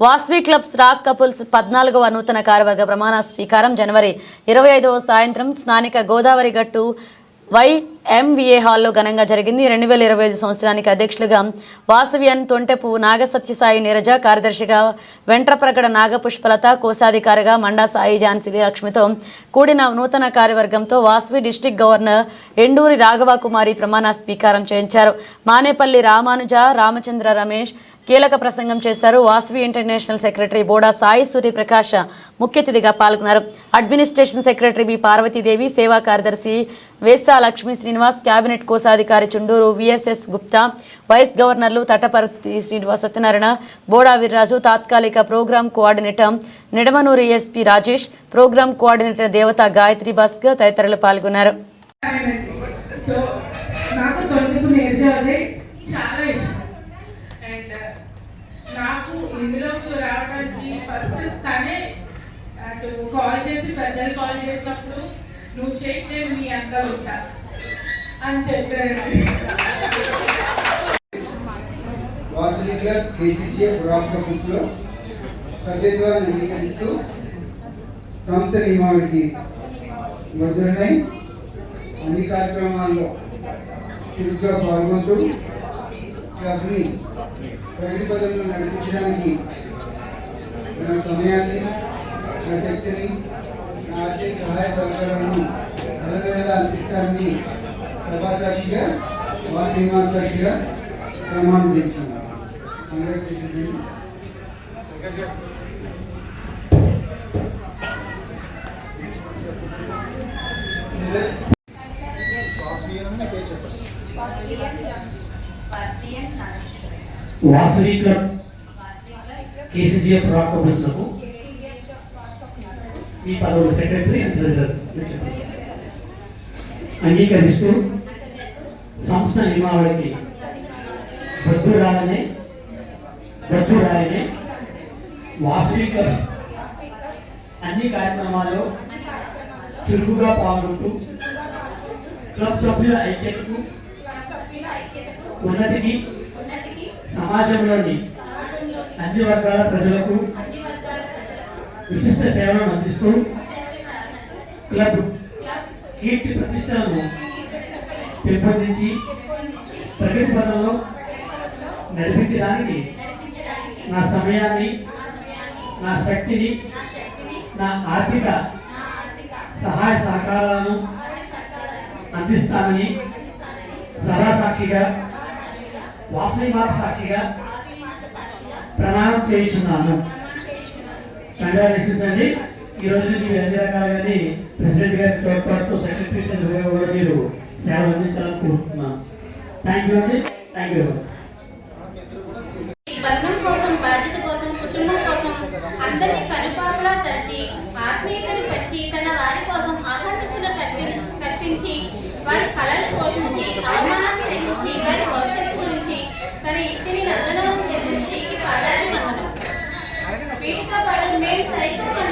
Vasvi clubs rock couples పద్నాలుగవ నూతన కార్యవర్గ ప్రమాణ స్వీకారం జనవరి ఇరవై ఐదవ సాయంత్రం స్థానిక గోదావరి గట్టు వైఎంవిఏ హాల్లో ఘనంగా జరిగింది. రెండు వేల ఇరవై ఐదు సంవత్సరానికి అధ్యక్షులుగా వాసవియన్ తొంటెపు నాగసత్యసాయి నీరజ కార్యదర్శిగా వెంట్రప్రగడ నాగపుష్పలత కోశాధికారిగా మండా సాయి ఝాన్సీ లక్ష్మితో కూడిన నూతన కార్యవర్గంతో వాసవి డిస్టిక్ గవర్నర్ ఎండూరి రాఘవ కుమారి ప్రమాణ స్వీకారం చేయించారు. మానేపల్లి రామానుజ రామచంద్ర రమేష్ కీలక ప్రసంగం చేశారు వాసవి ఇంటర్నేషనల్ సెక్రటరీ బోడా సాయి సూర్యప్రకాష్ ముఖ్య అతిథిగా పాల్గొన్నారు. అడ్మినిస్ట్రేషన్ సెక్రటరీ బి పార్వతీదేవి సేవా కార్యదర్శి వేసా లక్ష్మీ శ్రీనివాస్ కేబినెట్ కోశాధికారి చుండూరు విఎస్ఎస్ గుప్తా వైస్ గవర్నర్లు తటపర్తి శ్రీనివాస్ సత్యనారాయణ బోడా వీర్రాజు తాత్కాలిక program coordinator Nidamanuru SP Rajesh program coordinator Devata Gayatri Bhaskar తదితరులు పాల్గొన్నారు. ఇందులోకి రావడానికి ఫస్ట్ తనే అటు కాల్ చేసి పెద్దలు కాల్ చేసినప్పుడు నువ్వు చేయి నేను నీ అంకల్ ఉంటా అని చెప్పాడు. వాసవిగా కేసీసీఎఫ్ రాష్ట్ర కౌన్సిల్లో సభ్యత్వాన్ని అంగీకరిస్తూ సంస్థ నియమావళికి బద్దులై అన్ని కార్యక్రమాల్లో చురుగ్గా పాల్గొంటూ క్లబ్ని ప్రగతి పదంలో నడిపించడానికి నా సమయాన్ని నా శక్తిని నా ఆర్థిక సహాయ సహకారాలను ఎల్లవేళ అందిస్తానని సభాసాక్షిగా వాసి సాక్షిగా ప్రమాణం చేస్తున్నాను కంగ్రాచులేషన్ వాసవి క్లబ్ కేసీజీఎఫ్ రాక్ కపుల్స్లకు ఈ పదవులు సెక్రటరీ అండ్ ట్రెజరర్ అంగీకరిస్తూ సంస్థ నియమావళికి బొద్దు రాయనే బొద్దు రాయనే వాసవి క్లబ్స్ అన్ని కార్యక్రమాల్లో చురుకుగా పాల్గొంటూ క్లబ్ సభ్యుల ఐక్యతకు ఉన్నతికి సమాజంలోని అన్ని వర్గాల ప్రజలకు విశిష్ట సేవలను అందిస్తూ క్లబ్ కీర్తి ప్రతిష్టలను పెంపొందించి ప్రగతి పదంలో నడిపించడానికి నా సమయాన్ని నా శక్తిని నా ఆర్థిక సహాయ సహకారాలను అందిస్తానని సభా వాసవి మాత సాక్షిగా ప్రమాణం చేయించున్నాను కంగ్రాచులేషన్స్ అండి. ఈ రోజు నుంచి మీరు అన్ని రకాలుగాని ప్రెసిడెంట్ గారి తోడ్పాటుతో సెక్రటరీ కూడా మీరు సేవలు అందించాలని కోరుతున్నాను థ్యాంక్ యూ అండి. థ్యాంక్ యూ ఈ బంధం కోసం బాధ్యత కోసం కుటుంబం కోసం అందరినీ కనుపాపులా తరచి ఆత్మీయతను పెంచి తన వారి కోసం ఆహారస్తులు కష్టి కష్టించి వారి కళలు పోషించి అవమానాన్ని సహించి వారి భవిష్యత్తు తన ఇంటిని నందనం చేసేసి పాదాభి వందనం వీటితో పాటు మేము సైతం